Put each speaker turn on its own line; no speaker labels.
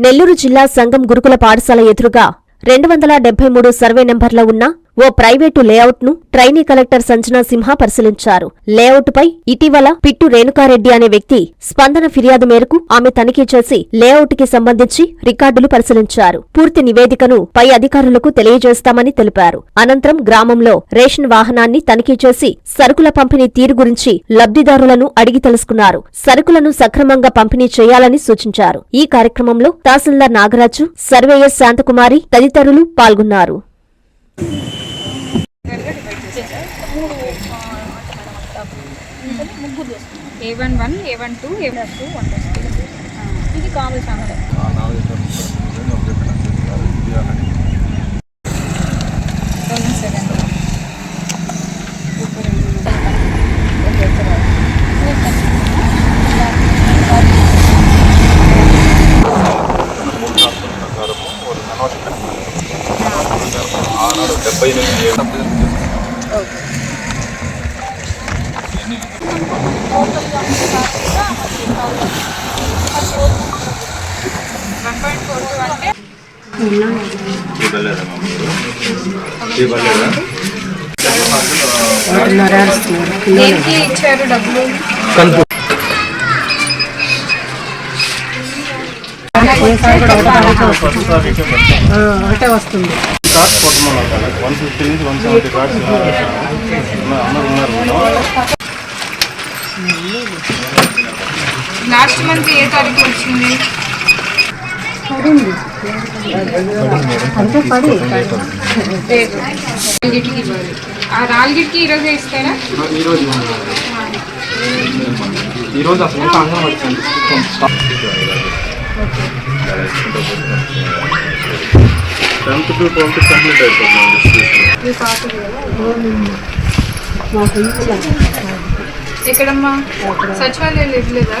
నెల్లూరు జిల్లా సంగం గురుకుల పాఠశాల ఎదురుగా రెండు వందల డెబ్బై మూడు సర్వే నెంబర్లో ఉన్న ఓ ప్రైవేటు లేఅవుట్ను ట్రైనీ కలెక్టర్ సంజనా సింహ పరిశీలించారు. లేఅవుట్పై ఇటీవల పిట్టు రేణుకారెడ్డి అనే వ్యక్తి స్పందన ఫిర్యాదు మేరకు ఆమె తనిఖీ చేసి లేఅవుట్కి సంబంధించి రికార్డులు పరిశీలించారు. పూర్తి నివేదికను పై అధికారులకు తెలియజేస్తామని తెలిపారు. అనంతరం గ్రామంలో రేషన్ వాహనాన్ని తనిఖీ చేసి సరుకుల పంపిణీ తీరు గురించి లబ్ధిదారులను అడిగి తెలుసుకున్నారు. సరుకులను సక్రమంగా పంపిణీ చేయాలని సూచించారు. ఈ కార్యక్రమంలో తహసీల్దార్ నాగరాజు సర్వేయర్ శాంతకుమారి తదితరులు పాల్గొన్నారు.
A one one A one two A one two one ఇది కామన్ ఛానల్
డెబ్బై ఎనిమిది ఏడు
ఇచ్చారు డబ్బులు
ఒకటే వస్తుంది
కార్డ్స్ కొట్టమన్నారు వన్ ఫిఫ్టీ నుంచి వన్ సెవెంటీ కార్డ్స్ అందరు ఉన్నారు
లాస్ట్ మంత్ ఏ తారీఖు వచ్చింది?
అంటే పడి
ఆ రాల్గిట్కి ఈరోజే ఇస్తారా
ఈరోజు అసలు అందరం వచ్చింది
టెన్త్ టు ట్వెల్త్ కంప్లీట్ అయిపోతుంది
ఎక్కడమ్మా సచివాలయాలు ఇవ్వలేదా